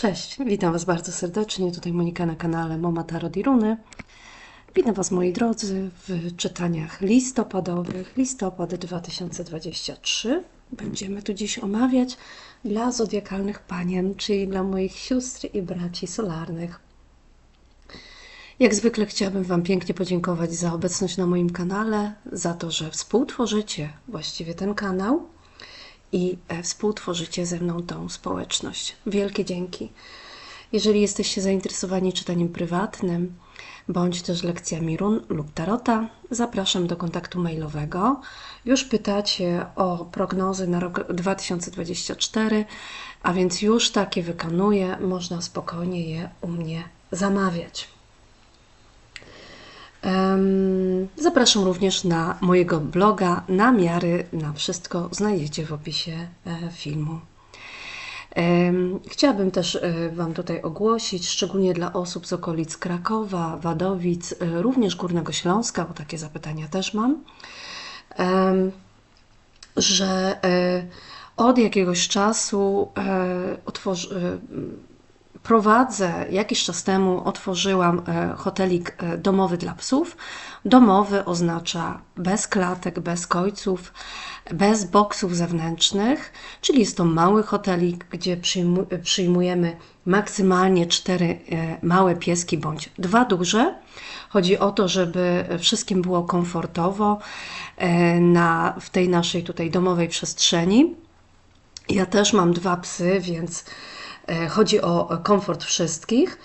Cześć, witam Was bardzo serdecznie. Tutaj Monika na kanale Moma Tarot i Runy. Witam Was moi drodzy w czytaniach listopadowych. Listopad 2023. Będziemy tu dziś omawiać dla zodiakalnych panien, czyli dla moich sióstr i braci solarnych. Jak zwykle chciałabym Wam pięknie podziękować za obecność na moim kanale, za to, że współtworzycie właściwie ten kanał i e, współtworzycie ze mną tą społeczność. Wielkie dzięki. Jeżeli jesteście zainteresowani czytaniem prywatnym, bądź też lekcjami run lub tarota, zapraszam do kontaktu mailowego. Już pytacie o prognozy na rok 2024, a więc już takie wykonuję, można spokojnie je u mnie zamawiać. Zapraszam również na mojego bloga. Namiary na wszystko znajdziecie w opisie e, filmu. Chciałabym też e, Wam tutaj ogłosić, szczególnie dla osób z okolic Krakowa, Wadowic, e, również Górnego Śląska, bo takie zapytania też mam, że od jakiegoś czasu otworzy, prowadzę, jakiś czas temu otworzyłam e, hotelik e, domowy dla psów. Domowy oznacza bez klatek, bez kojców, bez boksów zewnętrznych, czyli jest to mały hotelik, gdzie przyjmu- przyjmujemy maksymalnie cztery e, małe pieski bądź dwa duże. Chodzi o to, żeby wszystkim było komfortowo na, w tej naszej tutaj domowej przestrzeni. Ja też mam dwa psy, więc chodzi o komfort wszystkich.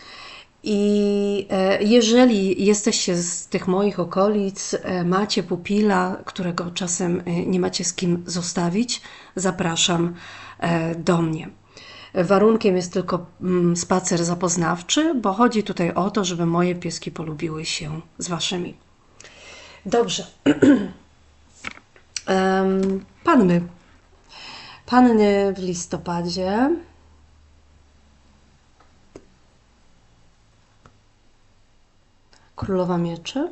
I e, jeżeli jesteście z tych moich okolic, e, macie pupila, którego czasem e, nie macie z kim zostawić, zapraszam e, do mnie. Warunkiem jest tylko mm, spacer zapoznawczy, bo chodzi tutaj o to, żeby moje pieski polubiły się z waszymi. Dobrze. Panny. Panny w listopadzie. Królowa mieczy.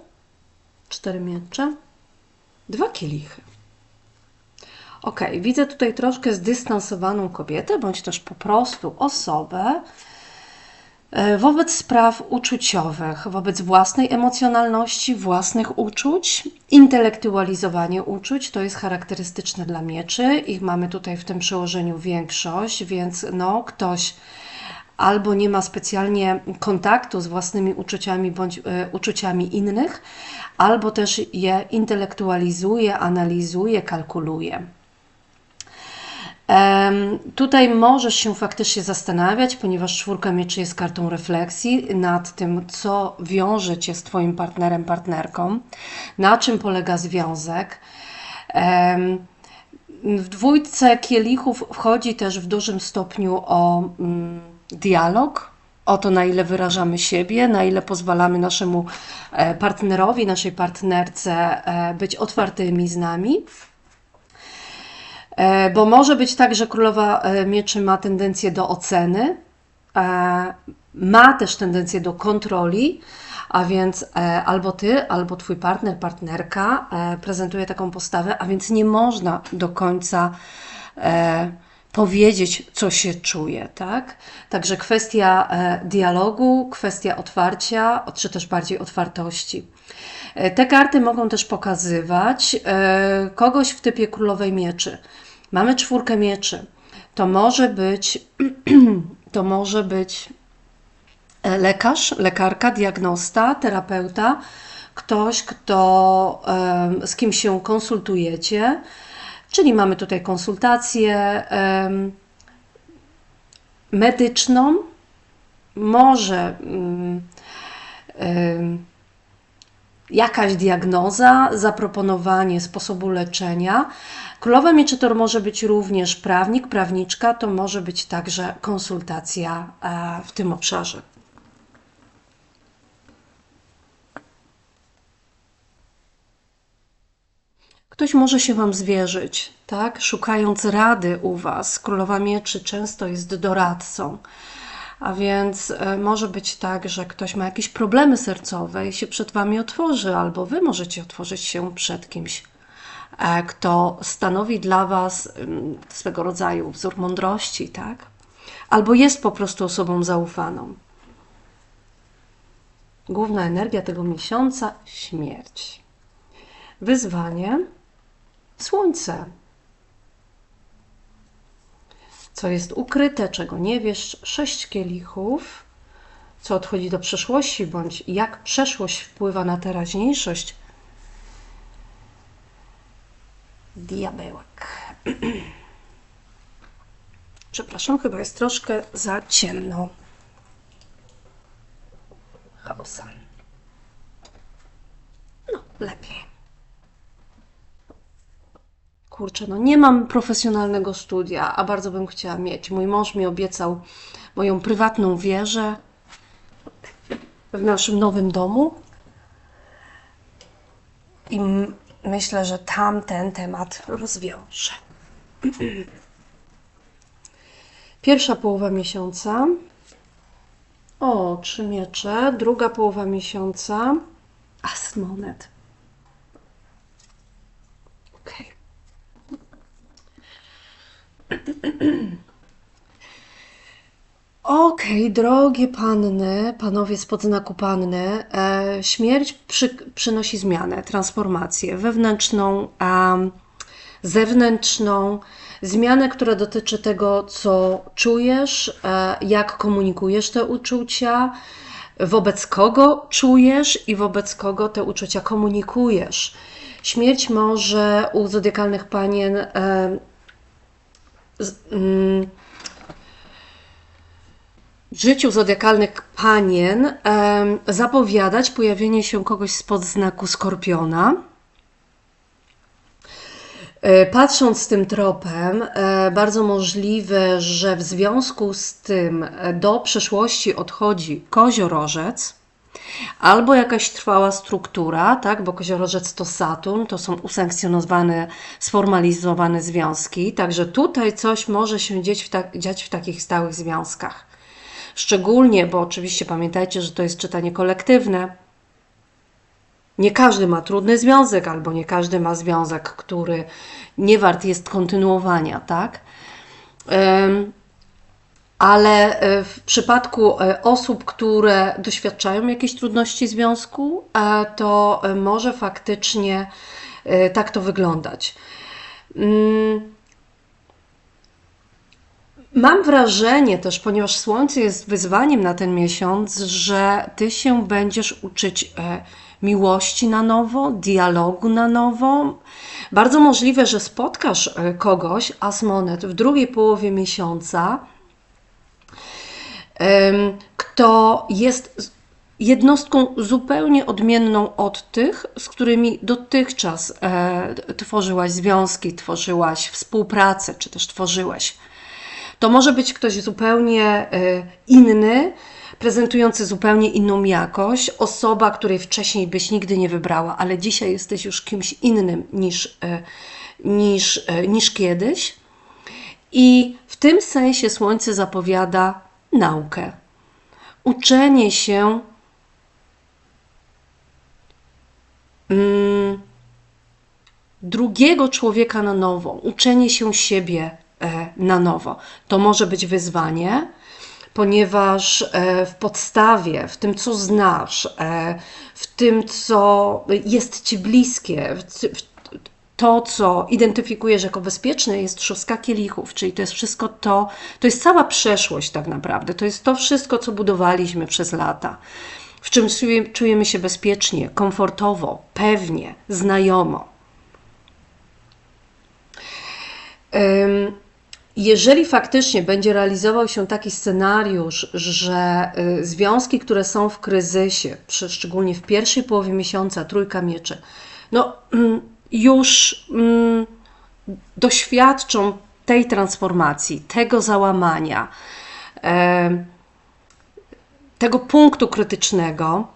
Cztery miecze. Dwa kielichy. Ok, widzę tutaj troszkę zdystansowaną kobietę, bądź też po prostu osobę e, wobec spraw uczuciowych, wobec własnej emocjonalności, własnych uczuć. Intelektualizowanie uczuć to jest charakterystyczne dla mieczy. Ich mamy tutaj w tym przełożeniu większość, więc no, ktoś albo nie ma specjalnie kontaktu z własnymi uczuciami bądź e, uczuciami innych, albo też je intelektualizuje, analizuje, kalkuluje. Tutaj możesz się faktycznie zastanawiać, ponieważ czwórka mieczy jest kartą refleksji nad tym, co wiąże Cię z Twoim partnerem, partnerką, na czym polega związek. W dwójce kielichów wchodzi też w dużym stopniu o mm, dialog, o to, na ile wyrażamy siebie, na ile pozwalamy naszemu e, partnerowi, naszej partnerce e, być otwartymi z nami. E, Bo może być tak, że królowa mieczy ma tendencję do oceny, ma też tendencję do kontroli, a więc albo ty, albo twój partner, partnerka prezentuje taką postawę, a więc nie można do końca powiedzieć, co się czuje, tak? Także kwestia e, dialogu, kwestia otwarcia, czy też bardziej otwartości. E, Te karty mogą też pokazywać e, kogoś w typie królowej mieczy. Mamy czwórkę mieczy. To może być, to może być lekarz, lekarka, diagnosta, terapeuta, ktoś, kto, z kim się konsultujecie, czyli mamy tutaj konsultację medyczną, może mm, jakaś diagnoza, zaproponowanie sposobu leczenia. Królowa mieczy to może być również prawnik, prawniczka, to może być także konsultacja w tym obszarze. Ktoś może się Wam zwierzyć, tak? Szukając rady u Was. Królowa Mieczy często jest doradcą. A więc e, może być tak, że ktoś ma jakieś problemy sercowe i się przed Wami otworzy, albo Wy możecie otworzyć się przed kimś, e, kto stanowi dla Was ym, swego rodzaju wzór mądrości, tak? albo jest po prostu osobą zaufaną. Główna energia tego miesiąca śmierć. Wyzwanie słońce. Co jest ukryte, czego nie wiesz, sześć kielichów, co odchodzi do przeszłości, bądź jak przeszłość wpływa na teraźniejszość. Diabełek. Przepraszam, chyba jest troszkę za ciemno. Chaosa. No, lepiej. Kurczę, no nie mam profesjonalnego studia, a bardzo bym chciała mieć. Mój mąż mi obiecał moją prywatną wieżę w naszym nowym domu. I myślę, że tam ten temat rozwiążę. Pierwsza połowa miesiąca. O, trzy miecze. Druga połowa miesiąca. As monet. Okej. Okej, drogie panny, panowie spod znaku panny, e, śmierć przy, przynosi zmianę, transformację wewnętrzną, zewnętrzną, zmianę, która dotyczy tego, co czujesz, e, jak komunikujesz te uczucia, wobec kogo czujesz i wobec kogo te uczucia komunikujesz. Śmierć może u zodiakalnych panien e, z, mm, życiu zodiakalnych panien zapowiadać pojawienie się kogoś spod znaku skorpiona. E, Patrząc tym tropem, e, bardzo możliwe, że w związku z tym e, do przeszłości odchodzi koziorożec albo jakaś trwała struktura, tak, bo koziorożec to Saturn, to są usankcjonowane, sformalizowane związki, także tutaj coś może się dziać w, dziać w takich stałych związkach. Szczególnie, bo oczywiście pamiętajcie, że to jest czytanie kolektywne. Nie każdy ma trudny związek, albo nie każdy ma związek, który nie wart jest kontynuowania, tak? Ale e, w przypadku e, osób, które doświadczają jakiejś trudności związku, e, to może faktycznie tak to wyglądać. Mm, Mam wrażenie też, ponieważ Słońce jest wyzwaniem na ten miesiąc, że Ty się będziesz uczyć miłości na nowo, dialogu na nowo. Bardzo możliwe, że spotkasz kogoś, Asmonet, w drugiej połowie miesiąca, kto jest jednostką zupełnie odmienną od tych, z którymi dotychczas e, tworzyłaś związki, tworzyłaś współpracę, czy też tworzyłeś. To może być ktoś zupełnie e, inny, prezentujący zupełnie inną jakość, osoba, której wcześniej byś nigdy nie wybrała, ale dzisiaj jesteś już kimś innym niż, e, niż, niż kiedyś. I w tym sensie Słońce zapowiada naukę. Uczenie się mm, drugiego człowieka na nowo, uczenie się siebie e, na nowo. To może być wyzwanie, ponieważ e, w podstawie, w tym, co znasz, e, w tym, co jest ci bliskie, w, to, co identyfikujesz jako bezpieczne, jest szóstka kielichów, czyli to jest wszystko to, to jest cała przeszłość tak naprawdę. To jest to wszystko, co budowaliśmy przez lata, w czym czuje- czujemy się bezpiecznie, komfortowo, pewnie, znajomo. Jeżeli faktycznie będzie realizował się taki scenariusz, że y, związki, które są w kryzysie, szczególnie w pierwszej połowie miesiąca, trójka mieczy, no mm, już mm, doświadczą tej transformacji, tego załamania, em, tego punktu krytycznego,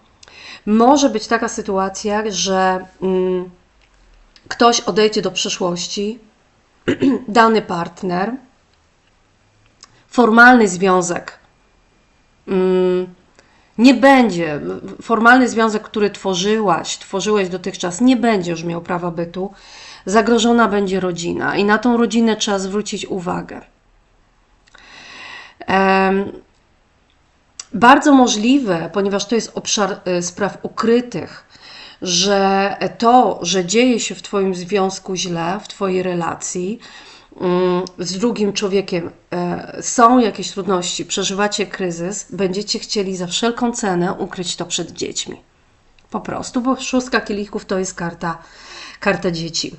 może być taka sytuacja, że mm, ktoś odejdzie do przeszłości, dany partner, formalny związek mm, nie będzie, formalny związek, który tworzyłaś, tworzyłeś dotychczas, nie będzie już miał prawa bytu. Zagrożona będzie rodzina i na tą rodzinę trzeba zwrócić uwagę. Bardzo możliwe, ponieważ to jest obszar e, spraw ukrytych, że to, że dzieje się w Twoim związku źle, w Twojej relacji z drugim człowiekiem, e, są jakieś trudności, przeżywacie kryzys, będziecie chcieli za wszelką cenę ukryć to przed dziećmi. Po prostu, bo szóstka kielichów to jest karta, karta dzieci.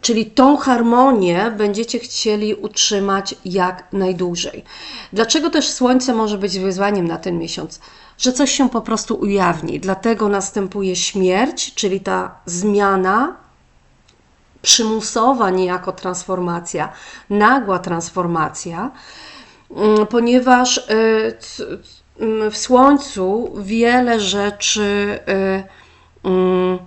Czyli tą harmonię będziecie chcieli utrzymać jak najdłużej. Dlaczego też Słońce może być wyzwaniem na ten miesiąc? Że coś się po prostu ujawni, dlatego następuje śmierć, czyli ta zmiana przymusowa, niejako transformacja, nagła transformacja, mm, ponieważ y, mm, w Słońcu wiele rzeczy y, mm,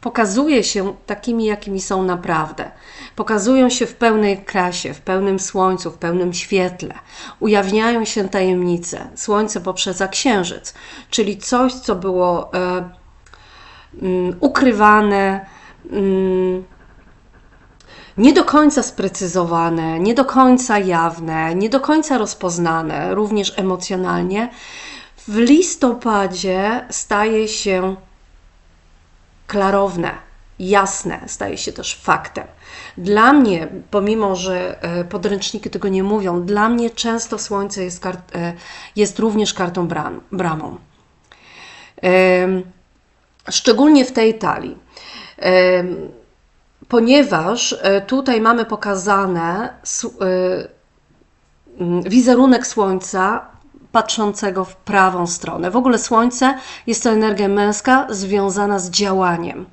pokazuje się takimi, jakimi są naprawdę. Pokazują się w pełnej krasie, w pełnym słońcu, w pełnym świetle. Ujawniają się tajemnice. Słońce poprzedza księżyc, czyli coś, co było e, mm, ukrywane, mm, nie do końca sprecyzowane, nie do końca jawne, nie do końca rozpoznane, również emocjonalnie. W listopadzie staje się klarowne, jasne, staje się też faktem. Dla mnie, pomimo że e, podręczniki tego nie mówią, dla mnie często Słońce jest, kart, e, jest również kartą bram, bramą. Szczególnie w tej talii. Ponieważ e, tutaj mamy pokazane wizerunek Słońca patrzącego w prawą stronę. W ogóle Słońce jest to energia męska związana z działaniem.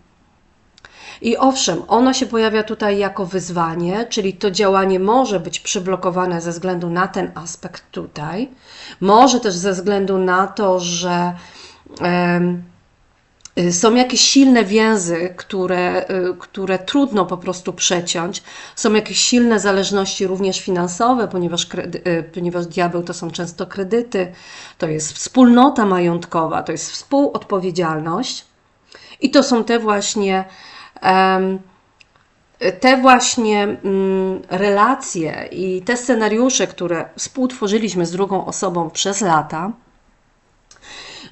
I owszem, ono się pojawia tutaj jako wyzwanie, czyli to działanie może być przyblokowane ze względu na ten aspekt tutaj, może też ze względu na to, że. Są jakieś silne więzy, które, y, które trudno po prostu przeciąć. Są jakieś silne zależności również finansowe, ponieważ, y, ponieważ diabeł to są często kredyty, to jest wspólnota majątkowa, to jest współodpowiedzialność. I to są te właśnie te właśnie mm, relacje i te scenariusze, które współtworzyliśmy z drugą osobą przez lata,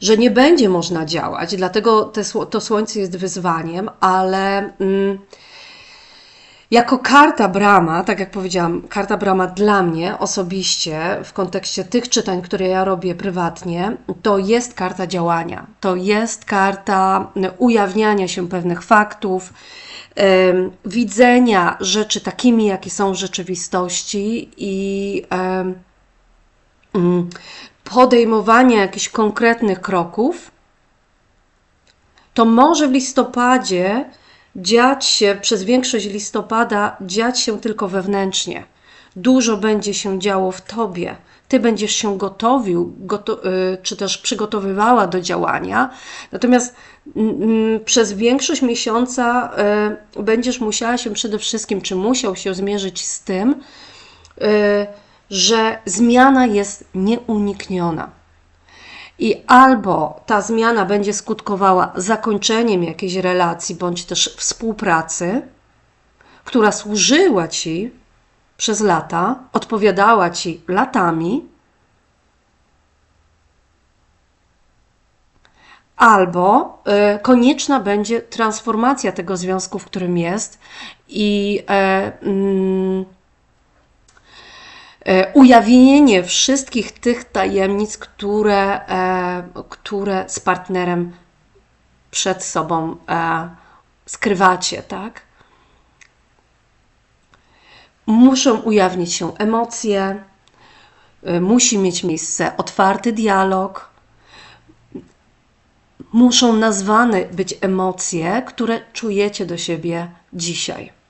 że nie będzie można działać, dlatego te, to słońce jest wyzwaniem, ale mm, jako karta brama, tak jak powiedziałam, karta brama dla mnie osobiście, w kontekście tych czytań, które ja robię prywatnie, to jest karta działania. To jest karta ujawniania się pewnych faktów, widzenia rzeczy takimi, jakie są w rzeczywistości i podejmowania jakichś konkretnych kroków, to może w listopadzie dziać się, przez większość listopada dziać się tylko wewnętrznie. Dużo będzie się działo w tobie. Ty będziesz się gotowił, goto y, czy też przygotowywała do działania, natomiast przez większość miesiąca y, będziesz musiała się przede wszystkim, czy musiał się zmierzyć z tym, y, że zmiana jest nieunikniona. I albo ta zmiana będzie skutkowała zakończeniem jakiejś relacji bądź też współpracy, która służyła ci przez lata, odpowiadała ci latami, albo y, konieczna będzie transformacja tego związku, w którym jest i y, y, ujawnienie wszystkich tych tajemnic, które, e, które z partnerem przed sobą e, skrywacie, tak? Muszą ujawnić się emocje, musi mieć miejsce otwarty dialog, muszą nazwane być emocje, które czujecie do siebie dzisiaj.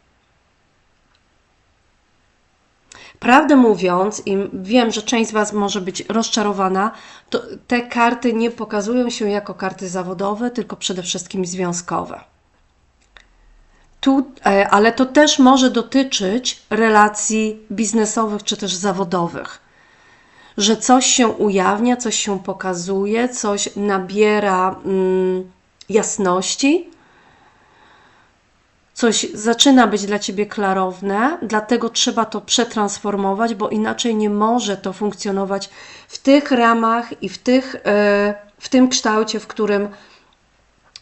Prawdę mówiąc, i wiem, że część z Was może być rozczarowana, to te karty nie pokazują się jako karty zawodowe, tylko przede wszystkim związkowe. Tu, e, ale to też może dotyczyć relacji biznesowych czy też zawodowych. Że coś się ujawnia, coś się pokazuje, coś nabiera mm, jasności, Coś zaczyna być dla ciebie klarowne, dlatego trzeba to przetransformować, bo inaczej nie może to funkcjonować w tych ramach i w, tych, e, w tym kształcie, w którym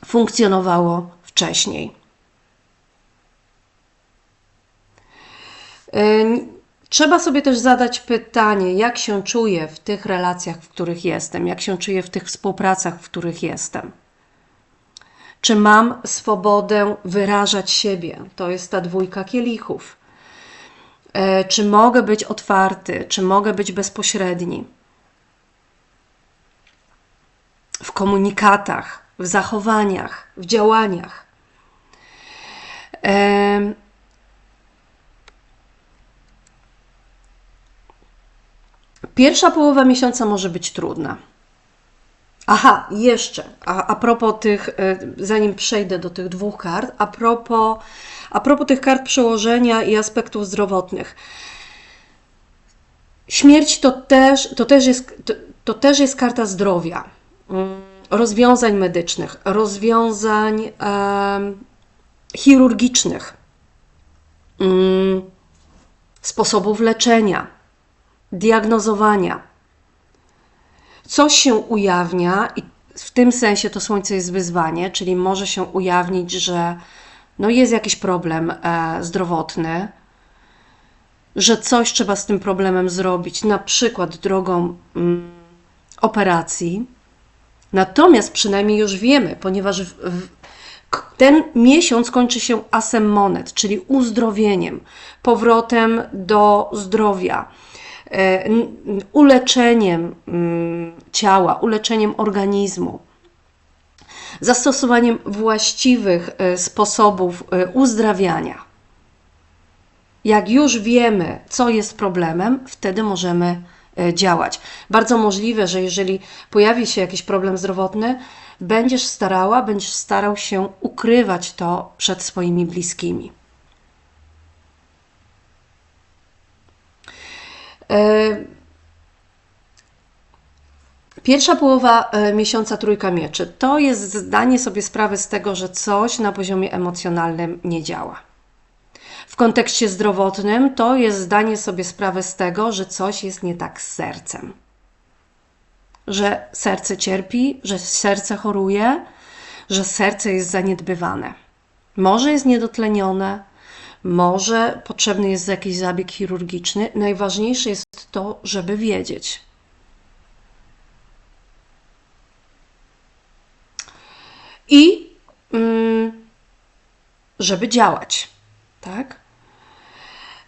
funkcjonowało wcześniej. E, Trzeba sobie też zadać pytanie, jak się czuję w tych relacjach, w których jestem, jak się czuję w tych współpracach, w których jestem. Czy mam swobodę wyrażać siebie? To jest ta dwójka kielichów. E, Czy mogę być otwarty? Czy mogę być bezpośredni? W komunikatach, w zachowaniach, w działaniach. Em, Pierwsza połowa miesiąca może być trudna. Aha, jeszcze, a, a propos tych, e, zanim przejdę do tych dwóch kart, a propos, a propos tych kart przełożenia i aspektów zdrowotnych. Śmierć to też, to też, jest, to, to też jest karta zdrowia, mm, rozwiązań medycznych, rozwiązań em, chirurgicznych, mm, sposobów leczenia, diagnozowania. Coś się ujawnia i w tym sensie to słońce jest wyzwanie, czyli może się ujawnić, że no jest jakiś problem e, zdrowotny, że coś trzeba z tym problemem zrobić, na przykład drogą mm, operacji. Natomiast przynajmniej już wiemy, ponieważ w, w, ten miesiąc kończy się asem monet, czyli uzdrowieniem, powrotem do zdrowia, uleczeniem mm, ciała, uleczeniem organizmu, zastosowaniem właściwych e, sposobów e, uzdrawiania. Jak już wiemy, co jest problemem, wtedy możemy e, działać. Bardzo możliwe, że jeżeli pojawi się jakiś problem zdrowotny, będziesz starała, będziesz starał się ukrywać to przed swoimi bliskimi. Pierwsza połowa e, miesiąca Trójka Mieczy to jest zdanie sobie sprawy z tego, że coś na poziomie emocjonalnym nie działa. W kontekście zdrowotnym to jest zdanie sobie sprawy z tego, że coś jest nie tak z sercem. Że serce cierpi, że serce choruje, że serce jest zaniedbywane. Może jest niedotlenione, może potrzebny jest jakiś zabieg chirurgiczny. Najważniejsze jest to, żeby wiedzieć. I mm, żeby działać, tak?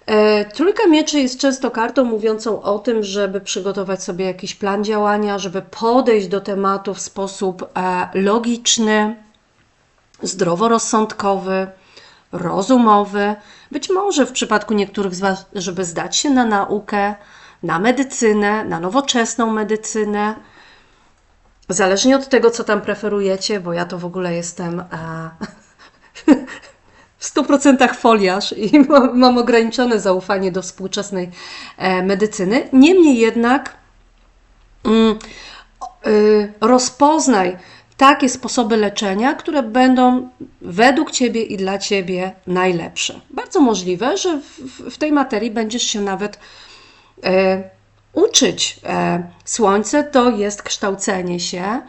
E, Trójka mieczy jest często kartą mówiącą o tym, żeby przygotować sobie jakiś plan działania, żeby podejść do tematu w sposób e, logiczny, zdroworozsądkowy, rozumowy. Być może w przypadku niektórych z Was, żeby zdać się na naukę, na medycynę, na nowoczesną medycynę. Zależnie od tego, co tam preferujecie, bo ja to w ogóle jestem e, w 100% foliarz i mam, ograniczone zaufanie do współczesnej e, medycyny. Niemniej jednak mm, y, rozpoznaj takie sposoby leczenia, które będą według Ciebie i dla Ciebie najlepsze. Bardzo możliwe, że w, w- tej materii będziesz się nawet e, uczyć. E, Słońce to jest kształcenie się.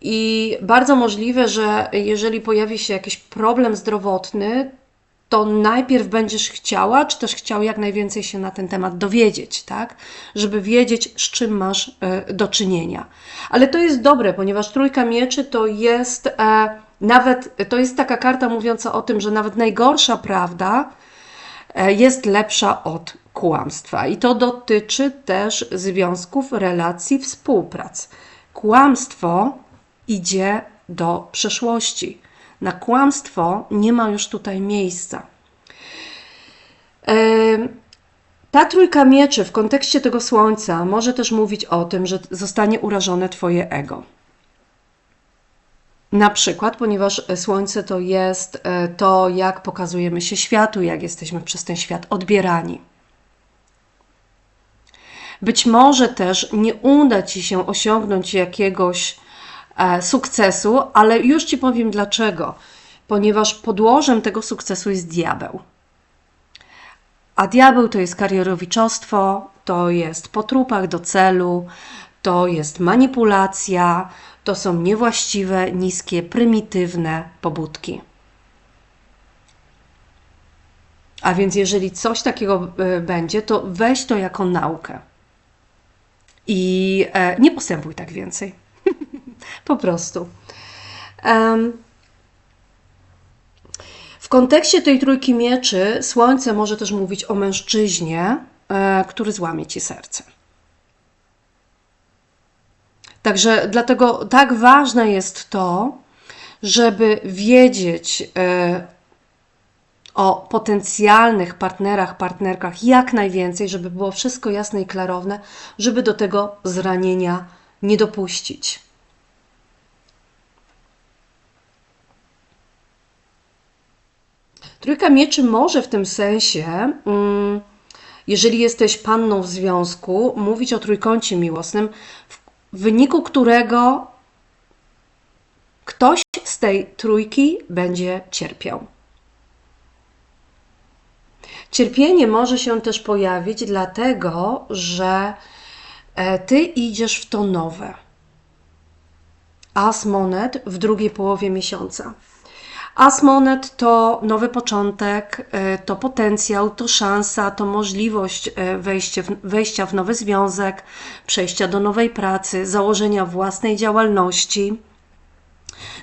I bardzo możliwe, że jeżeli pojawi się jakiś problem zdrowotny, to najpierw będziesz chciała, czy też chciał jak najwięcej się na ten temat dowiedzieć, tak? Żeby wiedzieć, z czym masz e, do czynienia. Ale to jest dobre, ponieważ trójka mieczy to jest e, nawet, to jest taka karta mówiąca o tym, że nawet najgorsza prawda e, jest lepsza od kłamstwa. I to dotyczy też związków, relacji, współprac. Kłamstwo idzie do przeszłości. Na kłamstwo nie ma już tutaj miejsca. Ta trójka mieczy w kontekście tego słońca może też mówić o tym, że zostanie urażone Twoje ego. Na przykład, ponieważ słońce to jest e, to, jak pokazujemy się światu, jak jesteśmy przez ten świat odbierani. Być może też nie uda Ci się osiągnąć jakiegoś e, sukcesu, ale już Ci powiem dlaczego. ponieważ podłożem tego sukcesu jest diabeł. A diabeł to jest karierowiczostwo, to jest po trupach do celu, to jest manipulacja, to są niewłaściwe, niskie, prymitywne pobudki. A więc jeżeli coś takiego e, będzie, to weź to jako naukę. I e, nie postępuj tak więcej. Po prostu. Em, w kontekście tej trójki mieczy, słońce może też mówić o mężczyźnie, e, który złamie ci serce. Także dlatego tak ważne jest to, żeby wiedzieć e, o potencjalnych partnerach, partnerkach jak najwięcej, żeby było wszystko jasne i klarowne, żeby do tego zranienia nie dopuścić. Trójka mieczy może w tym sensie, mm, jeżeli jesteś panną w związku, mówić o trójkącie miłosnym, w wyniku którego ktoś z tej trójki będzie cierpiał. Cierpienie może się też pojawić, dlatego że e, ty idziesz w to nowe. As monet w drugiej połowie miesiąca. As monet to nowy początek, e, to potencjał, to szansa, to możliwość e, wejścia w, wejścia w nowy związek, przejścia do nowej pracy, założenia własnej działalności.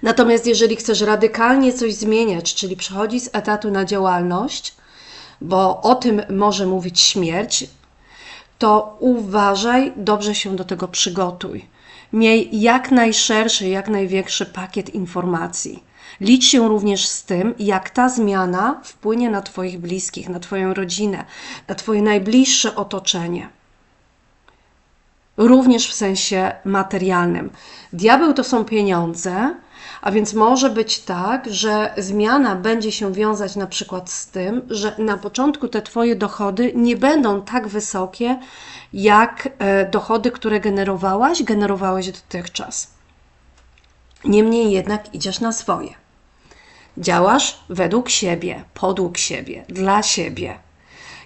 Natomiast jeżeli chcesz radykalnie coś zmieniać, czyli przechodzić z etatu na działalność, bo o tym może mówić śmierć, to uważaj, dobrze się do tego przygotuj. Miej jak najszerszy, jak największy pakiet informacji. Licz się również z tym, jak ta zmiana wpłynie na Twoich bliskich, na Twoją rodzinę, na Twoje najbliższe otoczenie. Również w sensie materialnym. Diabeł to są pieniądze, a więc może być tak, że zmiana będzie się wiązać na przykład z tym, że na początku te Twoje dochody nie będą tak wysokie, jak e, dochody, które generowałaś, generowałeś dotychczas. Niemniej jednak idziesz na swoje. Działasz według siebie, podług siebie, dla siebie.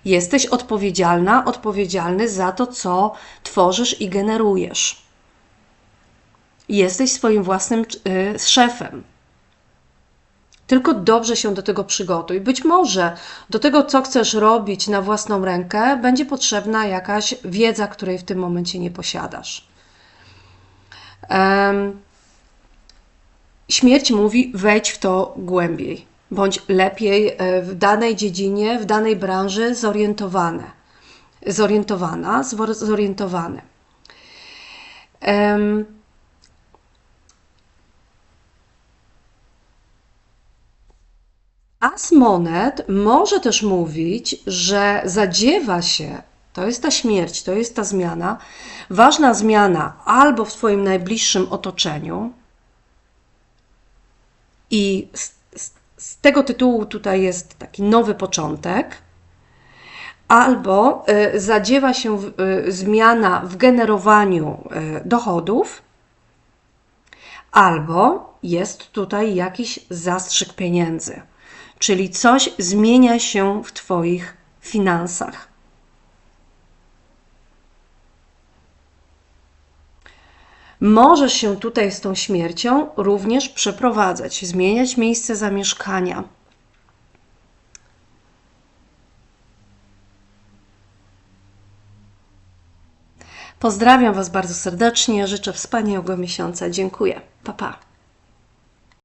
Jesteś odpowiedzialna, odpowiedzialny za to, co tworzysz i generujesz. Jesteś swoim własnym y, szefem. Tylko dobrze się do tego przygotuj. Być może do tego, co chcesz robić na własną rękę, będzie potrzebna jakaś wiedza, której w tym momencie nie posiadasz. Um, śmierć mówi: wejdź w to głębiej, bądź lepiej e, w danej dziedzinie, w danej branży zorientowane, zorientowana, zorientowany. Um, As monet może też mówić, że zadziewa się, to jest ta śmierć, to jest ta zmiana, ważna zmiana albo w Twoim najbliższym otoczeniu, i z, z, z tego tytułu tutaj jest taki nowy początek, albo y, zadziewa się y, zmiana w generowaniu y, dochodów, albo jest tutaj jakiś zastrzyk pieniędzy czyli coś zmienia się w Twoich finansach. Możesz się tutaj z tą śmiercią również przeprowadzać, zmieniać miejsce zamieszkania. Pozdrawiam Was bardzo serdecznie, życzę wspaniałego miesiąca. Dziękuję. Pa, pa.